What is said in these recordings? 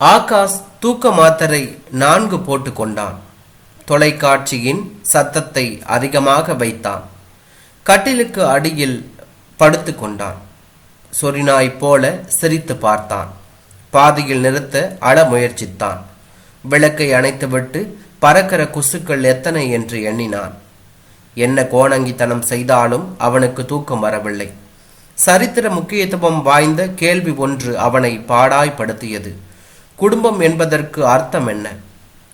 ஆகாஷ் தூக்க மாத்திரை நான்கு போட்டுக்கொண்டான். தொலைக்காட்சியின் சத்தத்தை அதிகமாக வைத்தான். கட்டிலுக்கு அடியில் படுத்து கொண்டான். சொரிநாய் போல சிரித்து பார்த்தான். பாதியில் நிறுத்த அழ முயற்சித்தான். விளக்கை அணைத்துவிட்டு பறக்கிற குசுக்கள் எத்தனை என்று எண்ணினான். என்ன கோணங்கித்தனம் செய்தாலும் அவனுக்கு தூக்கம் வரவில்லை. சரித்திர முக்கியத்துவம் வாய்ந்த கேள்வி ஒன்று அவனை பாடாய்படுத்தியது குடும்பம் என்பதற்கு அர்த்தம் என்ன?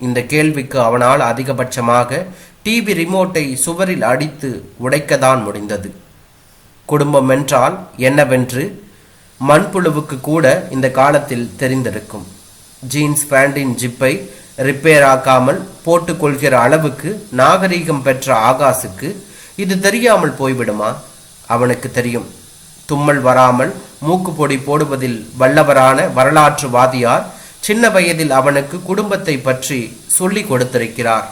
இந்த கேள்விக்கு அவனால் அதிகபட்சமாக டிவி ரிமோட்டை சுவரில் அடித்து உடைக்கதான் முடிந்தது. குடும்பம் என்றால் என்னவென்று மண்புழுவுக்கு கூட இந்த காலத்தில் தெரிந்திருக்கும். ஜீன்ஸ் பேண்டின் ஜிப்பை ரிப்பேர் ஆக்காமல் போட்டுக்கொள்கிற அளவுக்கு நாகரீகம் பெற்ற ஆகாசுக்கு இது தெரியாமல் போய்விடுமா? அவனுக்கு தெரியும். தும்மல் வராமல் மூக்குப்பொடி போடுவதில் வல்லவரான வரலாற்றுவாதியார் சின்ன வயதில் அவனுக்கு குடும்பத்தை பற்றி சொல்லிக் கொடுத்திருக்கிறார்.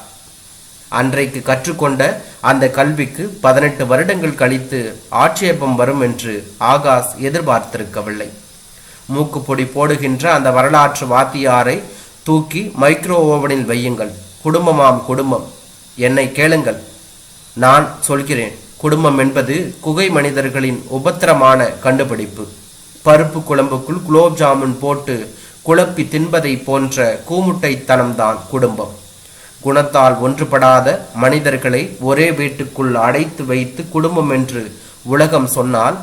அன்றைக்கு கற்றுக்கொண்ட அந்த கல்விக்கு பதினெட்டு வருடங்கள் கழித்து ஆட்சேபம் வரும் என்று ஆகாஷ் எதிர்பார்த்திருக்கவில்லை. மூக்குப்பொடி போடுகின்ற அந்த வரலாற்று வாத்தியாரை தூக்கி மைக்ரோ ஓவனில் வையுங்கள். குடும்பமாம் குடும்பம். என்னை கேளுங்கள். நான் சொல்கிறேன் குடும்பம் என்பது குகை மனிதர்களின் உபத்திரமான கண்டுபிடிப்பு. பருப்பு குழம்புக்குள் குலோப் ஜாமுன் போட்டு குழப்பி தின்பதை போன்ற கூமுட்டைத்தனம்தான் குடும்பம். குணத்தால் ஒன்றுபடாத மனிதர்களை ஒரே வீட்டுக்குள் அடைத்து வைத்து குடும்பம் என்று உலகம் சொன்னால்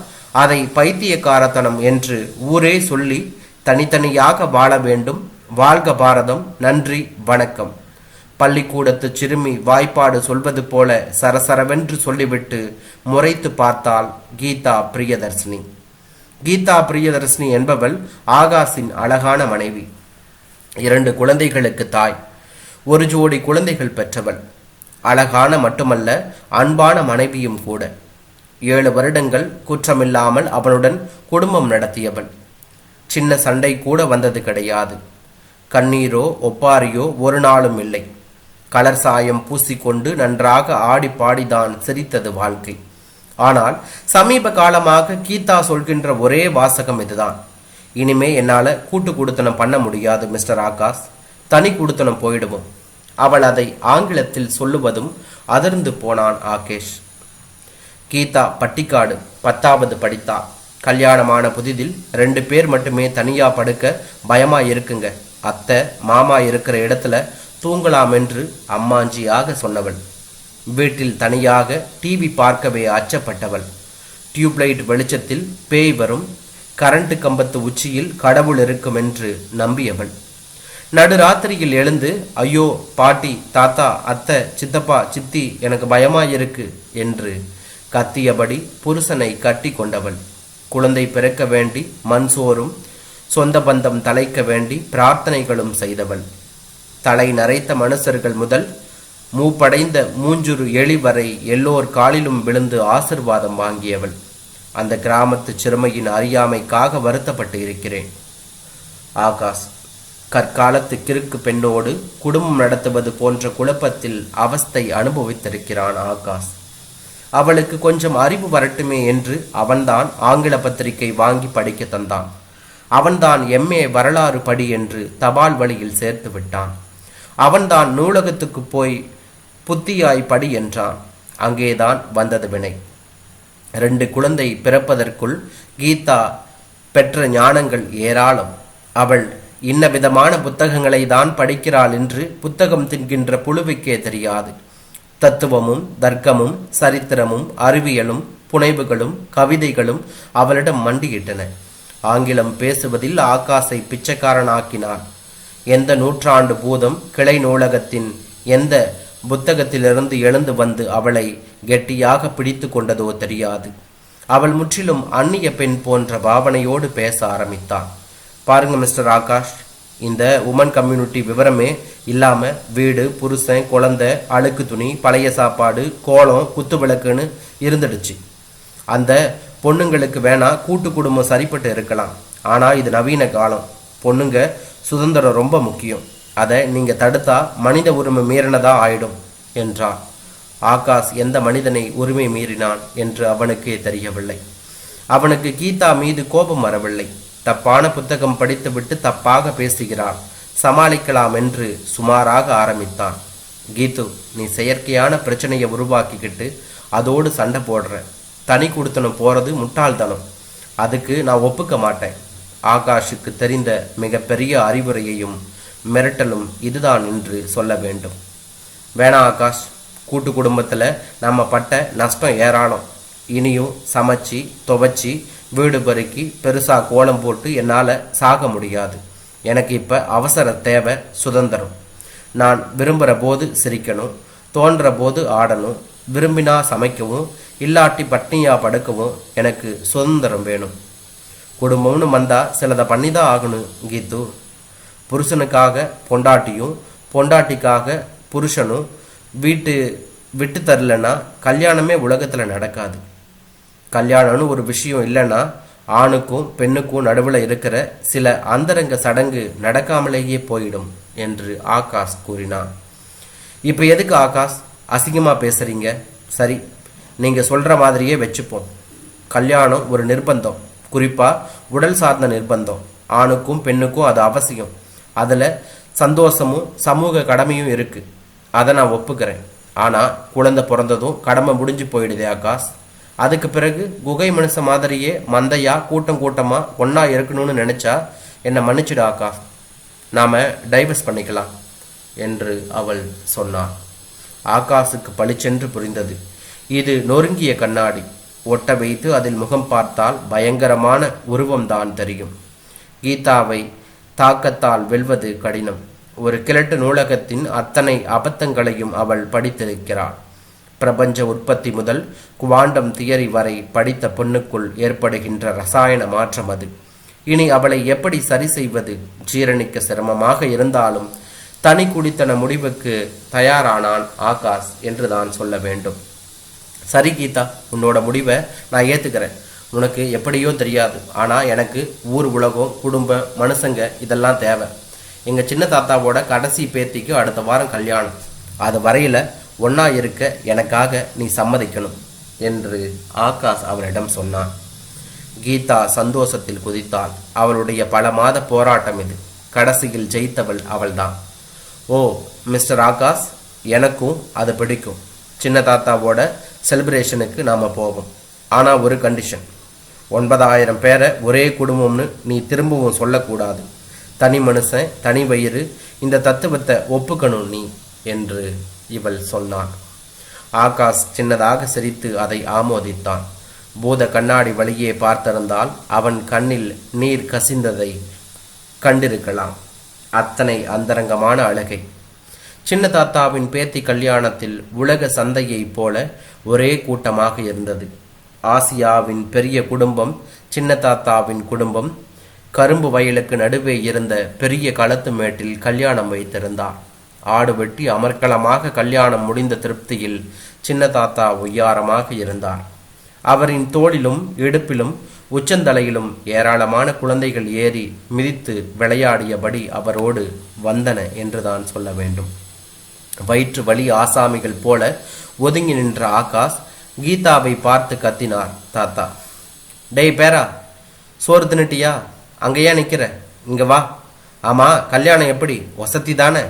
அதை பைத்தியக்காரத்தனம் என்று ஊரே சொல்லி தனித்தனியாக வாழ வேண்டும். வாழ்க பாரதம் நன்றி வணக்கம். பள்ளிக்கூடத்து சிறுமி வாய்ப்பாடு சொல்வது போல சரசரவென்று சொல்லிவிட்டு முறைத்து பார்த்தால் கீதா பிரியதர்ஷினி. கீதா பிரியதர்ஷினி என்பவள் ஆகாஷின் அழகான மனைவி. இரண்டு குழந்தைகளுக்கு தாய். ஒரு ஜோடி குழந்தைகள் பெற்றவள். அழகான மட்டுமல்ல அன்பான மனைவியும் கூட. ஏழு வருடங்கள் குற்றமில்லாமல் அவனுடன் குடும்பம் நடத்தியவள். சின்ன சண்டை கூட வந்தது கிடையாது. கண்ணீரோ ஒப்பாரியோ ஒரு நாளும் இல்லை. கலர் சாயம் பூசிக்கொண்டு நன்றாக ஆடி பாடிதான் சிரித்தது வாழ்க்கை. ஆனால் சமீப காலமாக கீதா சொல்கின்ற ஒரே வாசகம் இதுதான். இனிமே என்னால் கூட்டு குடுத்தனம் பண்ண முடியாது மிஸ்டர் ஆகாஷ். தனி குடுத்தனம் போயிடுவோம். அவள் அதை ஆங்கிலத்தில் சொல்லுவதும் அதிர்ந்து போனான் ஆகேஷ். கீதா பட்டிக்காடு பத்தாவது படித்தா. கல்யாணமான புதிதில் ரெண்டு பேர் மட்டுமே தனியா படுக்க பயமா இருக்குங்க. அத்தை மாமா இருக்கிற இடத்துல தூங்கலாம் என்று அம்மாஞ்சியாக சொன்னவள். வீட்டில் தனியாக டிவி பார்க்கவே அச்சப்பட்டவள். டியூப்லைட் வெளிச்சத்தில் பேய் வரும். கரண்ட் கம்பத்து உச்சியில் கடவுள் இருக்கும் என்று நம்பியவள். நடுராத்திரியில் எழுந்து ஐயோ பாட்டி தாத்தா அத்தை சித்தப்பா சித்தி எனக்கு பயமாயிருக்கு என்று கத்தியபடி புருஷனை கட்டி கொண்டவள். குழந்தை பிறக்க வேண்டி மண் சோறும் சொந்த பந்தம் தலைக்க வேண்டி பிரார்த்தனைகளும் செய்தவள். தலை நரைத்த மனுஷர்கள் முதல் மூப்படைந்த மூஞ்சுரு எலி வரை எல்லோர் காலிலும் விழுந்து ஆசிர்வாதம் வாங்கியவள். அந்த கிராமத்து சிறுமையின் அறியாமைக்காக வருத்தப்பட்டு இருக்கிறேன். ஆகாஷ் கற்காலத்து கிறுக்கு பெண்ணோடு குடும்பம் நடத்துவது போன்ற குழப்பத்தில் அவஸ்தை அனுபவித்திருக்கிறான் ஆகாஷ். அவளுக்கு கொஞ்சம் அறிவு வரட்டுமே என்று அவன்தான் ஆங்கில பத்திரிகை வாங்கி படிக்க தந்தான். அவன்தான் எம்ஏ வரலாறு படி என்று தபால் வழியில் சேர்த்து விட்டான். அவன்தான் நூலகத்துக்கு போய் புத்தியாய் படி என்றான். அங்கேதான் வந்தது வினை. ரெண்டு குழந்தை பிறப்பதற்குள் கீதா பெற்ற ஞானங்கள் ஏராளம். அவள் இன்ன விதமான புத்தகங்களை தான் படிக்கிறாள் என்று புத்தகம் தின்கின்ற புழுவுக்கே தெரியாது. தத்துவமும் தர்க்கமும் சரித்திரமும் அறிவியலும் புனைவுகளும் கவிதைகளும் அவளிடம் மண்டியிட்டன. ஆங்கிலம் பேசுவதில் ஆகாசை பிச்சைக்காரனாக்கினான். எந்த நூற்றாண்டு பூதம் கிளை நூலகத்தின் எந்த புத்தகத்திலிருந்து எழுந்து வந்து அவளை கெட்டியாக பிடித்து கொண்டதோ தெரியாது. அவள் முற்றிலும் அந்நிய பெண் போன்ற பாவனையோடு பேச ஆரம்பித்தான். பாருங்க மிஸ்டர் ஆகாஷ் இந்த உமன் கம்யூனிட்டி விவரமே இல்லாம வீடு புருஷன் குழந்தை அழுக்கு துணி பழைய சாப்பாடு கோலம் குத்து விளக்குன்னு இருந்துடுச்சு. அந்த பொண்ணுங்களுக்கு வேணா கூட்டு குடும்பம் சரிப்பட்டு இருக்கலாம். ஆனா இது நவீன காலம். பொண்ணுங்க சுதந்திரம் ரொம்ப முக்கியம். அதை நீங்கள் தடுத்தா மனித உரிமை மீறினதா ஆயிடும் என்றான். ஆகாஷ் எந்த மனிதனை உரிமை மீறினான் என்று அவனுக்கே தெரியவில்லை. அவனுக்கு கீதா மீது கோபம் வரவில்லை. தப்பான புத்தகம் படித்துவிட்டு தப்பாக பேசுகிறான். சமாளிக்கலாம் என்று சுமாராக ஆரம்பித்தான். கீது நீ செயற்கையான பிரச்சனையை உருவாக்கிக்கிட்டு அதோடு சண்டை போடுற. தனி கொடுத்தனும் போறது முட்டாள்தனம். அதுக்கு நான் ஒப்புக்க மாட்டேன். ஆகாஷுக்கு தெரிந்த மிகப்பெரிய அறிவுரையையும் மிரட்டலும் இதுதான் என்று சொல்ல வேண்டும். வேணா ஆகாஷ் கூட்டு குடும்பத்தில் நம்ம பட்ட நஷ்டம் ஏராளம். இனியும் சமைச்சு துவைச்சி வீடு பெருக்கி பெருசாக கோலம் போட்டு என்னால் சாக முடியாது. எனக்கு இப்போ அவசர தேவை சுதந்திரம். நான் விரும்புகிற போது சிரிக்கணும் தோன்ற போது ஆடணும் விரும்பினா சமைக்கவும் இல்லாட்டி பட்னியா படுக்கவும் எனக்கு சுதந்திரம் வேணும். குடும்பம்னு வந்தால் சிலதை பண்ணி தான் ஆகணும் கீத்து. புருஷனுக்காக பொண்டாட்டியும் பொண்டாட்டிக்காக புருஷனும் வீட்டு விட்டு தரலன்னா கல்யாணமே உலகத்தில் நடக்காது. கல்யாணம்னு ஒரு விஷயம் இல்லைன்னா ஆணுக்கும் பெண்ணுக்கும் நடுவில் இருக்கிற சில அந்தரங்க சடங்கு நடக்காமலேயே போயிடும் என்று ஆகாஷ் கூறினான். இப்போ எதுக்கு ஆகாஷ்? அசிங்கமாக பேசுறீங்க. சரி நீங்கள் சொல்கிற மாதிரியே வச்சுப்போம். கல்யாணம் ஒரு நிர்பந்தம். குறிப்பாக உடல் சார்ந்த நிர்பந்தம். ஆணுக்கும் பெண்ணுக்கும் அது அவசியம். அதில் சந்தோஷமும் சமூக கடமையும் இருக்குது அதை நான் ஒப்புக்கிறேன். ஆனால் குழந்தை பிறந்ததும் கடமை முடிஞ்சு போயிடுதே ஆகாஷ். அதுக்கு பிறகு குகை மனுஷ மாதிரியே மந்தையா கூட்டம் கூட்டமாக ஒன்றா இருக்கணும்னு நினச்சா என்னை மன்னிச்சிடு ஆகாஷ். நாம் டைவர்ஸ் பண்ணிக்கலாம் என்று அவள் சொன்னாள். ஆகாஷுக்கு பளிச்சென்று புரிந்தது. இது நொறுங்கிய கண்ணாடி. ஒட்ட வைத்து அதில் முகம் பார்த்தால் பயங்கரமான உருவம்தான் தெரியும். கீதாவை தாக்கத்தால் வெல்வது கடினம். ஒரு கிழட்டு நூலகத்தின் அத்தனை அபத்தங்களையும் அவள் படித்திருக்கிறாள். பிரபஞ்ச உற்பத்தி முதல் குவாண்டம் தியரி வரை படித்த பொண்ணுக்குள் ஏற்படுகின்ற ரசாயன மாற்றம் அது. இனி அவளை எப்படி சரி செய்வது? ஜீரணிக்க சிரமமாக இருந்தாலும் தனி குடித்தன முடிவுக்கு தயாரானான் ஆகாஷ் என்று தான் சொல்ல வேண்டும். சரி கீதா உன்னோட முடிவை நான் ஏற்றுக்கிறேன் உனக்கு எப்படியோ தெரியாது. ஆனால் எனக்கு ஊர் உலகம் குடும்பம் மனுஷங்க இதெல்லாம் தேவை. எங்கள் சின்ன தாத்தாவோட கடைசி பேத்திக்கு அடுத்த வாரம் கல்யாணம். அது வரையில ஒன்றா இருக்க எனக்காக நீ சம்மதிக்கணும் என்று ஆகாஷ் அவனிடம் சொன்னான். கீதா சந்தோஷத்தில் குதித்தாள். அவளுடைய பல மாத போராட்டம் இது. கடைசியில் ஜெயித்தவள் அவள்தான். ஓ மிஸ்டர் ஆகாஷ் எனக்கும் அது பிடிக்கும். சின்ன தாத்தாவோட செலிப்ரேஷனுக்கு நாம் போவோம். ஆனால் ஒரு கண்டிஷன் ஒன்பதாயிரம் பேரை ஒரே குடும்பம்னு நீ திரும்பவும் சொல்லக்கூடாது. தனி மனுஷன் தனி வயிறு இந்த தத்துவத்தை ஒப்புக்கணும் நீ என்று இவள் சொன்னாள். ஆகாஷ் சின்னதாக சிரித்து அதை ஆமோதித்தான். பூத கண்ணாடி வழியே பார்த்திருந்தால் அவன் கண்ணில் நீர் கசிந்ததை கண்டிருக்கலாம். அத்தனை அந்தரங்கமான அழகை. சின்ன தாத்தாவின் பேத்தி கல்யாணத்தில் உலக சந்தையைப் போல ஒரே கூட்டமாக இருந்தது. ஆசியாவின் பெரிய குடும்பம் சின்ன தாத்தாவின் குடும்பம். கரும்பு வயலுக்கு நடுவே இருந்த பெரிய களத்து மேட்டில் கல்யாணம் வைத்திருந்தார். ஆடு வெட்டி அமர்க்கலமாக கல்யாணம் முடிந்த திருப்தியில் சின்ன தாத்தா உய்யாரமாக இருந்தார். அவரின் தோளிலும் இடுப்பிலும் உச்சந்தலையிலும் ஏராளமான குழந்தைகள் ஏறி மிதித்து விளையாடியபடி அவரோடு வந்தன என்றுதான் சொல்ல வேண்டும். வயிற்று வலி ஆசாமிகள் போல ஒதுங்கி நின்ற ஆகாஷ் கீதாவை பார்த்து கத்தினார் தாத்தா. டேய் பேரா சோறு தின்னுட்டியா? அங்கேயா நிற்கிற இங்கே வா. ஆமாம் கல்யாணம் எப்படி? வசதி தானே?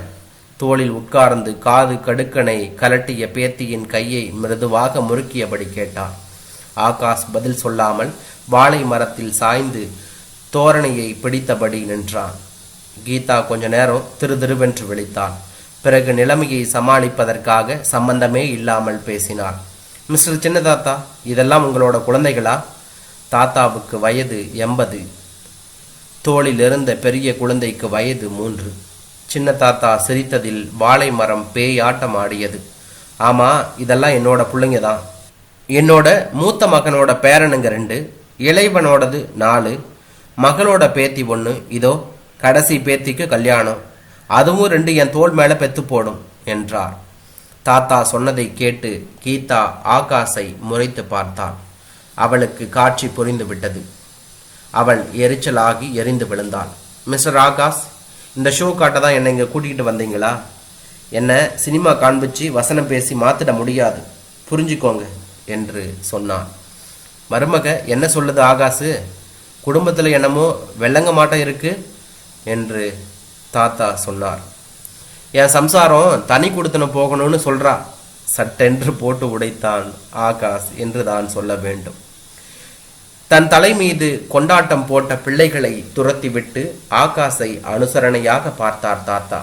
தோளில் உட்கார்ந்து காது கடுக்கனை கலட்டிய பேத்தியின் கையை மிருதுவாக முறுக்கியபடி கேட்டார். ஆகாஷ் பதில் சொல்லாமல் வாழை மரத்தில் சாய்ந்து தோரணையை பிடித்தபடி நின்றான். கீதா கொஞ்ச நேரம் திரு திருவென்று விழித்தாள். பிறகு நிலைமையை சமாளிப்பதற்காக சம்பந்தமே இல்லாமல் பேசினார் மிஸ்டர் சின்ன தாத்தா இதெல்லாம் உங்களோட குழந்தைகளா? தாத்தாவுக்கு வயது எண்பது. தோளில் இருந்த பெரிய குழந்தைக்கு வயது மூன்று. சின்ன தாத்தா சிரித்ததில் வாழை மரம் பேயாட்டம் ஆடியது ஆமாம் இதெல்லாம் என்னோட பிள்ளைங்க தான் என்னோட மூத்த மகனோட பேரனுங்க ரெண்டு இளைவனோடது நாலு மகளோட பேத்தி ஒன்று இதோ கடைசி பேத்திக்கு கல்யாணம். அதுவும் ரெண்டு என் தோள் மேலே பெத்து போடும் என்றார். தாத்தா சொன்னதை கேட்டு கீதா ஆகாஷை முறைத்து பார்த்தாள் அவளுக்கு காட்சி புரிந்துவிட்டது. அவள் எரிச்சலாகி எரிந்து விழுந்தாள். மிஸ்டர் ஆகாஷ் இந்த ஷோ காட்ட தான் என்னை இங்கே கூட்டிகிட்டு வந்தீங்களா? என்னை சினிமா காண்பிச்சு வசனம் பேசி மாத்திட முடியாது. புரிஞ்சுக்கோங்க என்று சொன்னான். மருமக என்ன சொல்லுது ஆகாசு குடும்பத்தில் என்னமோ வெள்ளங்க மாட்டம் இருக்கு என்று தாத்தா சொன்னார். என் சம்சாரம் தனி கொடுத்தன போகணும்னு சொல்றா. சட்டென்று போட்டு உடைத்தான் ஆகாஷ் என்று தான் சொல்ல வேண்டும். தன் தலை மீது கொண்டாட்டம் போட்ட பிள்ளைகளை துரத்திவிட்டு ஆகாஷை அனுசரணையாக பார்த்தார் தாத்தா.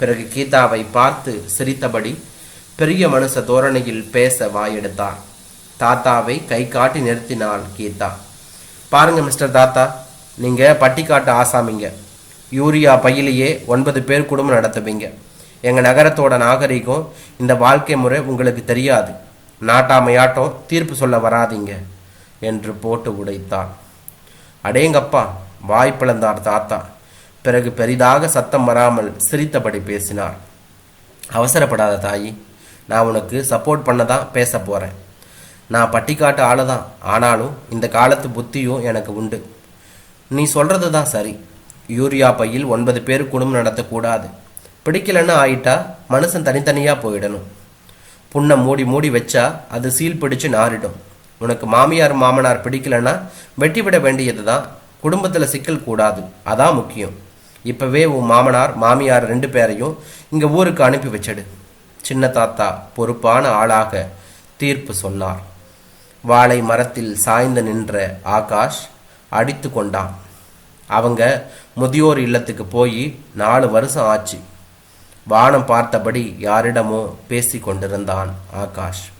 பிறகு கீதாவை பார்த்து சிரித்தபடி பெரிய மனுஷ தோரணையில் பேச வாயெடுத்தார் தாத்தாவை கை காட்டி நிறுத்தினாள் கீதா. பாருங்க மிஸ்டர் தாத்தா நீங்க பட்டிக்காட்டு ஆசாமிங்க. யூரியா பையிலேயே ஒன்பது பேர் குடும்பம் நடத்துவீங்க. எங்கள் நகரத்தோட நாகரிகம் இந்த வாழ்க்கை முறை உங்களுக்கு தெரியாது. நாட்டாமையாட்டம் தீர்ப்பு சொல்ல வராதீங்க என்று போட்டு உடைத்தான். அடேங்கப்பா வாய் பிளந்தார் தாத்தா. பிறகு பெரிதாக சத்தம் வராமல் சிரித்தபடி பேசினார். அவசரப்படாத தாயி நான் உனக்கு சப்போர்ட் பண்ண தான் பேச போகிறேன் நான் பட்டிக்காட்டு ஆளு தான் ஆனாலும் இந்த காலத்து புத்தியும் எனக்கு உண்டு. நீ சொல்கிறது தான் சரி. யூரியா பையில் ஒன்பது பேர் குடும்பம் நடத்தக்கூடாது. பிடிக்கலன்னு ஆயிட்டா மனுஷன் தனித்தனியாக போயிடணும். புண்ணை மூடி மூடி வச்சா அது சீல் பிடிச்சு நாறிடும். உனக்கு மாமியார் மாமனார் பிடிக்கலன்னா வெட்டி விட வேண்டியது தான் குடும்பத்தில் சிக்கல் கூடாது. அதான் முக்கியம். இப்போவே உன் மாமனார் மாமியார் ரெண்டு பேரையும் இங்கே ஊருக்கு அனுப்பி வச்சிடு. சின்ன தாத்தா பொறுப்பான ஆளாக தீர்ப்பு சொன்னார். வாழை மரத்தில் சாய்ந்து நின்ற ஆகாஷ் அடித்து கொண்டான். அவங்க முதியோர் இல்லத்துக்கு போய் நாலு வருஷம் ஆச்சு. வானம் பார்த்தபடி யாரிடமோ பேசி கொண்டிருந்தான் ஆகாஷ்.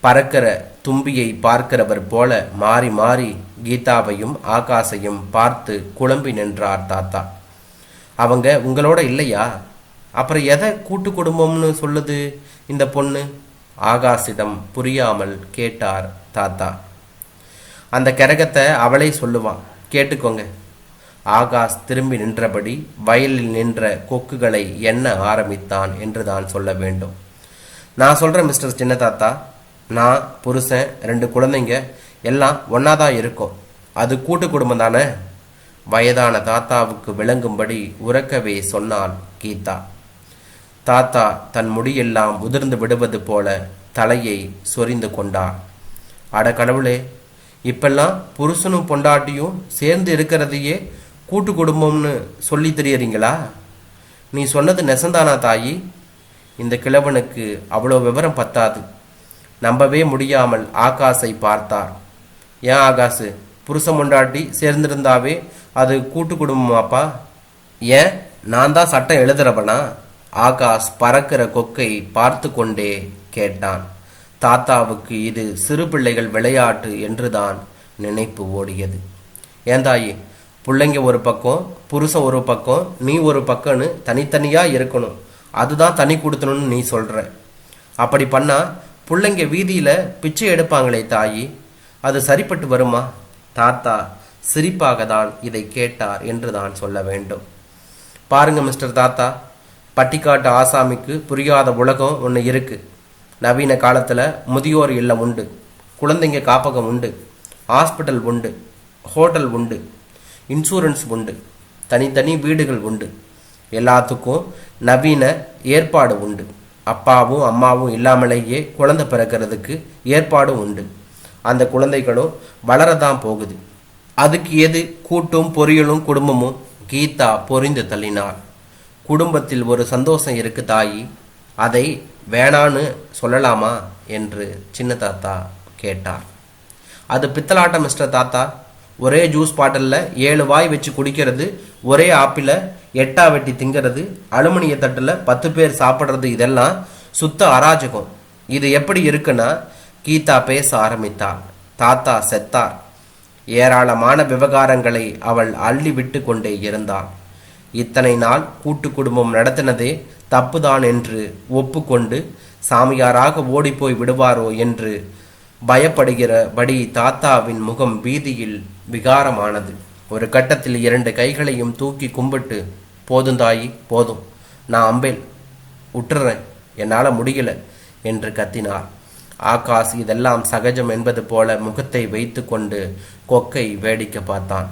பறக்கிற தும்பியை பார்க்கிறவர் போல மாறி மாறி கீதாவையும் ஆகாஷையும் பார்த்து குழம்பி நின்றார் தாத்தா. அவங்க உங்களோட இல்லையா? அப்புறம் எதை கூட்டு குடும்பம்னு சொல்லுது இந்த பொண்ணு? ஆகாஷிடம் புரியாமல் கேட்டார் தாத்தா. அந்த கிரகத்தை அவளே சொல்லுவான். கேட்டுக்கோங்க. ஆகாஷ் திரும்பி நின்றபடி வயலில் நின்ற கொக்குகளை எண்ண ஆரம்பித்தான் என்று தான் சொல்ல வேண்டும். நான் சொல்கிறேன் மிஸ்டர் சின்ன தாத்தா நான் புருஷன் ரெண்டு குழந்தைங்க எல்லாம் ஒன்றா தான் இருக்கும். அது கூட்டு குடும்பம் தானே? வயதான தாத்தாவுக்கு விளங்கும்படி உறக்கவே சொன்னாள் கீதா. தாத்தா தன் முடியெல்லாம் உதிர்ந்து விடுவது போல தலையை சொரிந்து கொண்டார். அட கடவுளே இப்பெல்லாம் புருஷனும் பொண்டாட்டியும் சேர்ந்து இருக்கிறதையே கூட்டு குடும்பம்னு சொல்லி தெரியறீங்களா? நீ சொன்னது நெசந்தானா தாயி. இந்த கிழவனுக்கு அவ்வளோ விவரம் பத்தாது. நம்பவே முடியாமல் ஆகாஷை பார்த்தார். ஏன் ஆகாஷு புருஷன் பொண்டாட்டி சேர்ந்திருந்தாவே அது கூட்டு குடும்பமாப்பா ஏன்? நான் தான் சட்டம் எழுதுறவனா? ஆகாஷ் பறக்கிற கொக்கை பார்த்து கொண்டே கேட்டான். தாத்தாவுக்கு இது சிறு பிள்ளைகள் விளையாட்டு என்றுதான் நினைப்பு ஓடியது. ஏந்தாயி பிள்ளைங்க ஒரு பக்கம் புருஷன் ஒரு பக்கம் நீ ஒரு பக்கம்னு தனித்தனியா இருக்கணும். அதுதான் தனி கொடுத்தணும்னு நீ சொல்ற. அப்படி பண்ணா பிள்ளைங்க வீதியில பிச்சை எடுப்பாங்களே தாயி? அது சரிப்பட்டு வருமா? தாத்தா சிரிப்பாக தான் இதை கேட்டார் என்று தான் சொல்ல வேண்டும். பாருங்க மிஸ்டர் தாத்தா பட்டிக்காட்டு ஆசாமிக்கு புரியாத உலகம் ஒன்று இருக்குது நவீன காலத்தில் முதியோர் இல்லம் உண்டு. குழந்தைங்க காப்பகம் உண்டு. ஹாஸ்பிட்டல் உண்டு. ஹோட்டல் உண்டு. இன்சூரன்ஸ் உண்டு. தனித்தனி வீடுகள் உண்டு. எல்லாத்துக்கும் நவீன ஏற்பாடு உண்டு. அப்பாவும் அம்மாவும் இல்லாமலேயே குழந்தை பிறக்கிறதுக்கு ஏற்பாடும் உண்டு. அந்த குழந்தைகளும் வளரதான் போகுது. அதுக்கு எது கூட்டும் பொரியலும் குடும்பமும்? கீதா பொறிந்து தள்ளினார் குடும்பத்தில் ஒரு சந்தோஷம் இருக்கு தாயி. அதை வேணான்னு சொல்லலாமா? என்று சின்ன தாத்தா கேட்டார். அது பித்தலாட்ட மிஸ்டர் தாத்தா ஒரே ஜூஸ் பாட்டிலில் ஏழு வாய் வச்சு குடிக்கிறது ஒரே ஆப்பிள எட்டா வெட்டி திங்கிறது அலுமினிய தட்டில் பத்து பேர் சாப்பிட்றது இதெல்லாம் சுத்த அராஜகம். இது எப்படி இருக்குன்னா கீதா பேச ஆரம்பித்தாள். தாத்தா செத்தார். ஏராளமான விவகாரங்களை அவள் அள்ளி விட்டு கொண்டே இருந்தாள். இத்தனை நாள் கூட்டு குடும்பம் நடத்தினதே தப்புதான் என்று ஒப்புக்கொண்டு சாமியாராக ஓடிப்போய் விடுவாரோ என்று பயப்படுகிறபடி தாத்தாவின் முகம் வீதியில் விகாரமானது. ஒரு கட்டத்தில் இரண்டு கைகளையும் தூக்கி கும்பிட்டு போதும் தாயி போதும். நான் அம்பேல். விட்டுறேன் என்னால் முடியல என்று கத்தினார். ஆகாஷ் இதெல்லாம் சகஜம் என்பது போல முகத்தை வைத்து கொண்டு கொக்கை வேடிக்கை பார்த்தான்.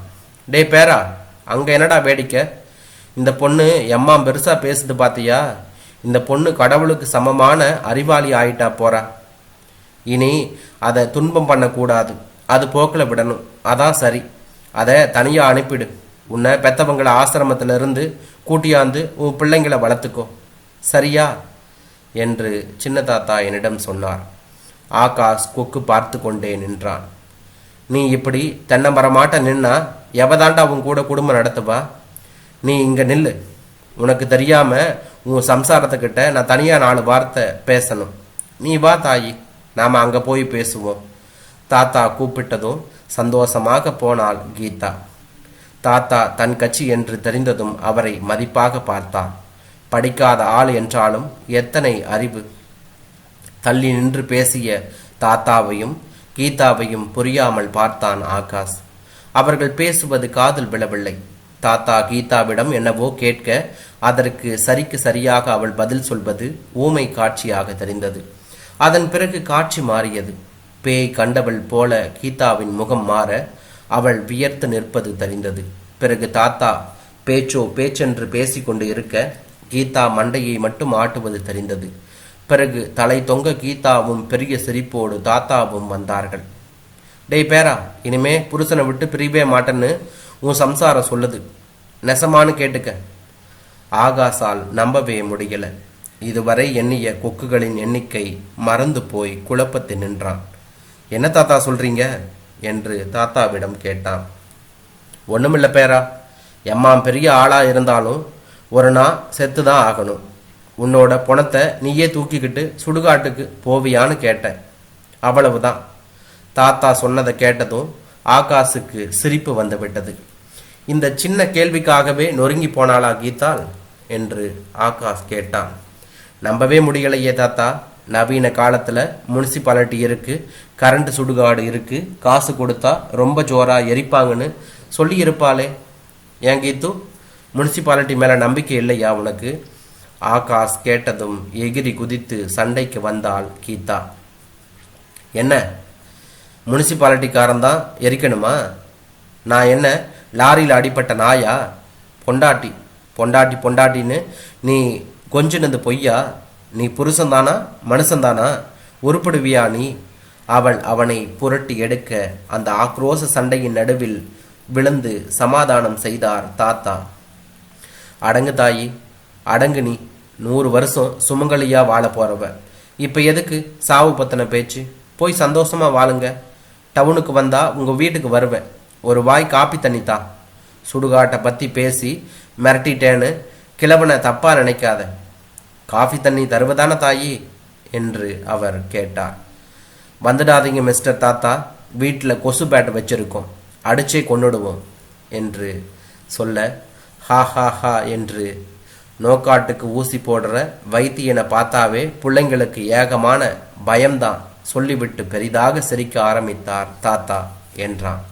டே பேரா அங்கே என்னடா வேடிக்கை? இந்த பொண்ணு எம்மா பெருசா பேசுது பாத்தியா? இந்த பொண்ணு கடவுளுக்கு சமமான அறிவாளி ஆயிட்டா போறா. இனி அதை துன்பம் பண்ணக்கூடாது. அது போக்கில் விடணும். அதான் சரி. அதை தனியாக அனுப்பிடு. உன்னை பெத்தவங்களை ஆசிரமத்திலிருந்து கூட்டியாந்து உன் பிள்ளைங்களை வளர்த்துக்கோ. சரியா? என்று சின்ன தாத்தா என்னிடம் சொன்னார். ஆகாஷ் கொக்கு பார்த்து கொண்டே நின்றான். நீ இப்படி தென்னமரமாட்ட நின்னா எவதாண்டா உன் கூட குடும்பம் நடத்துவா? நீ இங்கே நில்லு. உனக்கு தெரியாமல் உன் சம்சாரத்துக்கிட்ட நான் தனியாக நாலு வார்த்தை பேசணும். நீ வா தாயி நாம் அங்கே போய் பேசுவோம். தாத்தா கூப்பிட்டதும் சந்தோஷமாக போனாள் கீதா. தாத்தா தன் கட்சி என்று தெரிந்ததும் அவரை மதிப்பாக பார்த்தார் படிக்காத ஆள் என்றாலும் எத்தனை அறிவு. தள்ளி நின்று பேசிய தாத்தாவையும் கீதாவையும் புரியாமல் பார்த்தான் ஆகாஷ். அவர்கள் பேசுவது காதில் விழவில்லை. தாத்தா கீதாவிடம் என்னவோ கேட்க அதற்கு சரிக்கு சரியாக அவள் பதில் சொல்வது ஊமை காட்சியாக தெரிந்தது. அதன் பிறகு காட்சி மாறியது. பேய் கண்டவள் போல கீதாவின் முகம் மாற அவள் வியர்த்து நிற்பது தெரிந்தது. பிறகு தாத்தா பேச்சோ பேச்சென்று பேசிக்கொண்டு இருக்க கீதா மண்டையை மட்டும் ஆட்டுவது தெரிந்தது. பிறகு தலை தொங்க கீதாவும் பெரிய சிரிப்போடு தாத்தாவும் வந்தார்கள். டேய் பேரா இனிமே புருஷனை விட்டு பிரிவே மாட்டேன்னு உன் சம்சாரம் சொல்லுது. நெசமானு கேட்டுக்க. ஆகாசால் நம்பவே முடியல. இதுவரை எண்ணிய கொக்குகளின் எண்ணிக்கை மறந்து போய் குழப்பத்தில் நின்றான். என்ன தாத்தா சொல்றீங்க? என்று தாத்தாவிடம் கேட்டான். ஒண்ணுமில்ல பேரா. எம்மா பெரிய ஆளா இருந்தாலும் ஒரு நாள் செத்து தான் ஆகணும். உன்னோட பணத்தை நீயே தூக்கிக்கிட்டு சுடுகாட்டுக்கு போவியான்னு கேட்டேன். அவ்வளவுதான். தாத்தா சொன்னதை கேட்டதும் ஆகாஷுக்கு சிரிப்பு வந்துவிட்டது. இந்த சின்ன கேள்விக்காகவே நொறுங்கி போனாளா கீதாள்? என்று ஆகாஷ் கேட்டான். நம்பவே முடியலையே தாத்தா. நவீன காலத்தில் முனிசிபாலிட்டி இருக்குது கரண்ட் சுடுகாடு இருக்குது காசு கொடுத்தா ரொம்ப ஜோராக எரிப்பாங்கன்னு சொல்லியிருப்பாளே. ஏன் கீத்து முனிசிபாலிட்டி மேலே நம்பிக்கை இல்லையா உனக்கு? ஆகாஷ் கேட்டதும் எகிரி குதித்து சண்டைக்கு வந்தாள் கீதா. என்ன? முனிசிபாலிட்டிக்காரன் தான் எரிக்கணுமா? நான் என்ன லாரியில் அடிப்பட்ட நாயா? பொண்டாட்டி பொண்டாட்டி பொண்டாட்டின்னு நீ கொஞ்சினது பொய்யா? நீ புருஷன்தானா மனுஷன்தானா? உருப்படுவியா நீ? அவள் அவனை புரட்டி எடுக்க அந்த ஆக்ரோஷ சண்டையின் நடுவில் விழுந்து சமாதானம் செய்தார் தாத்தா. அடங்கு தாயி அடங்கு நீ. நூறு வருஷம் சுமங்கலியா வாழ போறவ. இப்ப எதுக்கு சாவு பத்தின பேச்சு? போய் சந்தோஷமா வாழுங்க. டவுனுக்கு வந்தா உங்க வீட்டுக்கு வருவேன். ஒரு வாய் காப்பி தண்ணி தா. சுடுகாட்டை பத்தி பேசி மிரட்டிட்டேன்னு கிழவனை தப்பா நினைக்காத. காஃபி தண்ணி தருவதான தாயி என்று அவர் கேட்டார். வந்துடாதீங்க மிஸ்டர் தாத்தா. வீட்டில் கொசு பேட் வச்சிருக்கோம். அடிச்சே கொன்னுடுவோம் என்று சொல்ல ஹா ஹா ஹா என்று நோக்காட்டுக்கு ஊசி போடுற வைத்தியனை பார்த்தாவே பிள்ளைங்களுக்கு ஏகமான பயம்தான். சொல்லிவிட்டு பெரிதாக சிரிக்க ஆரம்பித்தார் தாத்தா என்றான்.